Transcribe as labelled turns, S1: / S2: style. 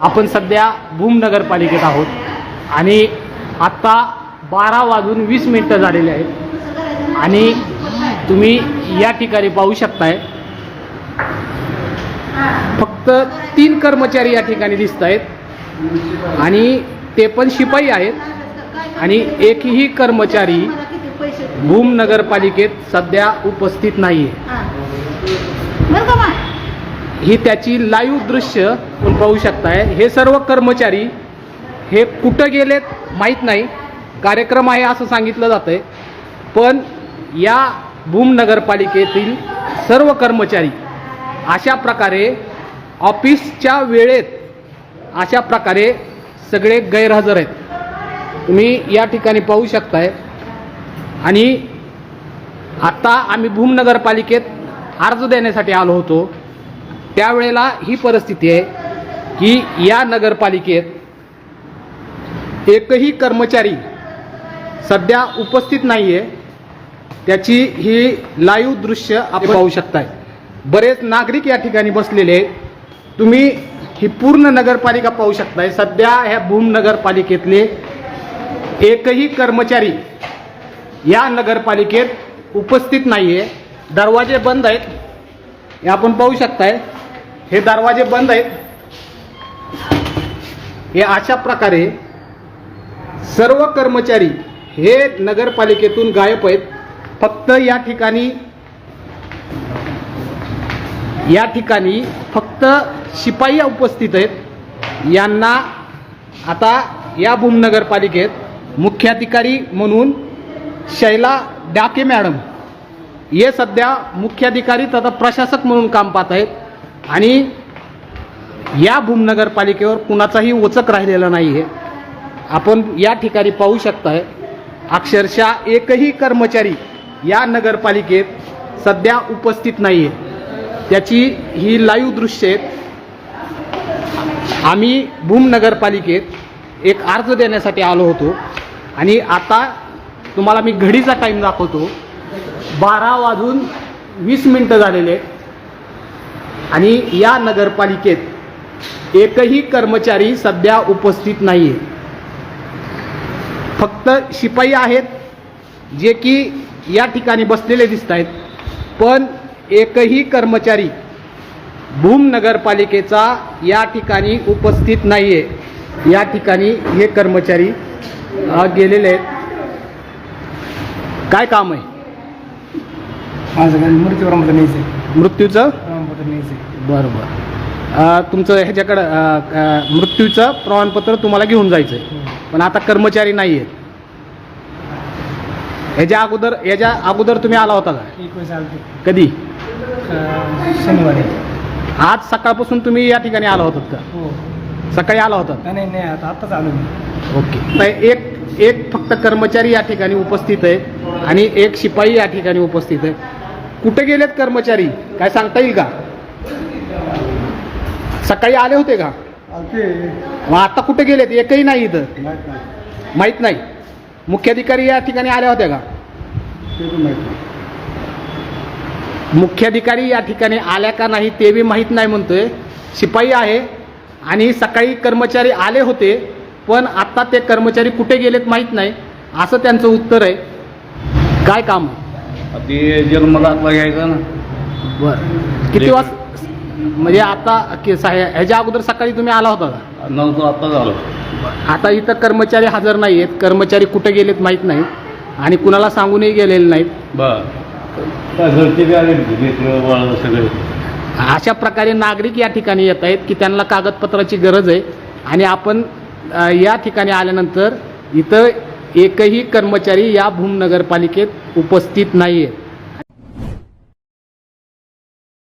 S1: आपण सध्या भूम नगरपालिकेत आहोत. आणि आत्ता बारा वाजून वीस मिनटं झालेले आहेत. आणि तुम्ही या ठिकाणी पाहू शकताय. फक्त तीन कर्मचारी या ठिकाणी दिसत आहेत आणि ते पण शिपाई आहेत. आणि एकही कर्मचारी भूम नगरपालिकेत सध्या उपस्थित नाही आहे ही त्याची लाईव्ह दृश्य आपण पाहू शकताय. हे सर्व कर्मचारी हे कुठं गेलेत माहीत नाही. कार्यक्रम आहे असं सांगितलं जातंय. पण या भूम नगरपालिकेतील सर्व कर्मचारी अशा प्रकारे ऑफिसच्या वेळेत अशा प्रकारे सगळे गैरहजर आहेत. तुम्ही या ठिकाणी पाहू शकताय. आणि आता आम्ही भूम नगरपालिकेत अर्ज देण्यासाठी आलो होतो. त्यावेळेला ही परिस्थिती आहे की या नगरपालिकेत एकही कर्मचारी सध्या उपस्थित नाही आहे त्याची ही लाईव्ह दृश्य आपण पाहू शकताय. बरेच नागरिक या ठिकाणी बसलेले आहेत. तुम्ही ही पूर्ण नगरपालिका पाहू शकताय. सध्या ह्या भूम नगरपालिकेतले एकही कर्मचारी या नगरपालिकेत उपस्थित नाही आहे दरवाजे बंद आहेत. हे आपण पाहू शकताय. हे दरवाजे बंद आहेत. हे अशा प्रकारे सर्व कर्मचारी हे नगरपालिकेतून गायब आहेत. फक्त या ठिकाणी या ठिकाणी फक्त शिपाई उपस्थित आहेत. यांना आता या भूम नगरपालिकेत मुख्याधिकारी म्हणून शैला डाके मॅडम हे सध्या मुख्याधिकारी तथा प्रशासक म्हणून काम पाहत आहेत. आणि या भूमनगरपालिकेवर कुणाचाही वचक राहिलेला नाही आहे आपण या ठिकाणी पाहू शकताय अक्षरशः एकही कर्मचारी या नगरपालिकेत सध्या उपस्थित नाही आहे त्याची ही लाईव्ह दृश्य आहेत. आम्ही भूम नगरपालिकेत एक अर्ज देण्यासाठी आलो होतो आणि आता तुम्हाला मी घडीचा टाईम दाखवतो. बारा वाजून वीस मिनटं झालेले आहेत. आणि या नगरपालिकेत एकही कर्मचारी सध्या उपस्थित नाही आहे फक्त शिपाई आहेत जे की या ठिकाणी बसलेले दिसत आहेत पण एकही कर्मचारी भूम नगरपालिकेचा या ठिकाणी उपस्थित नाही आहे या ठिकाणी हे कर्मचारी गेलेले आहेत. काय काम आहे?
S2: माझं
S1: मृत्यूचं?
S2: प्रमाणपत्र न्यायचं
S1: बरं तुमचं ह्याच्याकडं मृत्यूचं प्रमाणपत्र तुम्हाला घेऊन जायचं आहे पण आता कर्मचारी नाही आहेत ह्याच्या अगोदर याच्या अगोदर तुम्ही आला होता का?
S2: एक वेळेस आलते
S1: कधी?
S2: शनिवारी.
S1: आज सकाळपासून तुम्ही या ठिकाणी आला होतात का?
S2: हो.
S1: सकाळी आला होता
S2: नाही नाही नाही आता आत्ताच आलो मी.
S1: ओके. तर एक एक फक्त कर्मचारी या ठिकाणी उपस्थित आहे आणि एक शिपाई या ठिकाणी उपस्थित आहे. कुठे गेलेत कर्मचारी? काय सांगता येईल का? सकाळी आले होते का? मग आता कुठे गेलेत? एकही नाही इथं.
S2: माहीत नाही.
S1: माहीत नाही. मुख्याधिकारी या ठिकाणी आल्या होत्या का?
S2: ते पण माहीत नाही.
S1: मुख्याधिकारी या ठिकाणी आल्या का नाही ते बी माहीत नाही म्हणतोय. शिपाई आहे आणि सकाळी कर्मचारी आले होते पण आत्ता ते कर्मचारी कुठे गेलेत माहीत नाही. असं त्यांचं उत्तर आहे. काय काम?
S3: ते जन्मदाखला घ्यायचा ना.
S1: बरं. किती वाज म्हणजे आता कि- सा- ह्याच्या अगोदर सकाळी तुम्ही आला होता का?
S3: नव्हतं आता झालं.
S1: आता इथं कर्मचारी हजर नाही आहेत कर्मचारी कुठे गेलेत माहीत नाही. आणि कुणाला सांगूनही गेलेले नाहीत.
S3: बर. काय घरचे बी आले मित्र बाळ सगळे?
S1: अशा प्रकारे नागरिक या ठिकाणी येत आहेत की त्यांना कागदपत्राची गरज आहे. आणि आपण अ, या ठिकाणी आल्यानंतर इथं एकही कर्मचारी या भूम नगरपालिकेत उपस्थित नाही आहे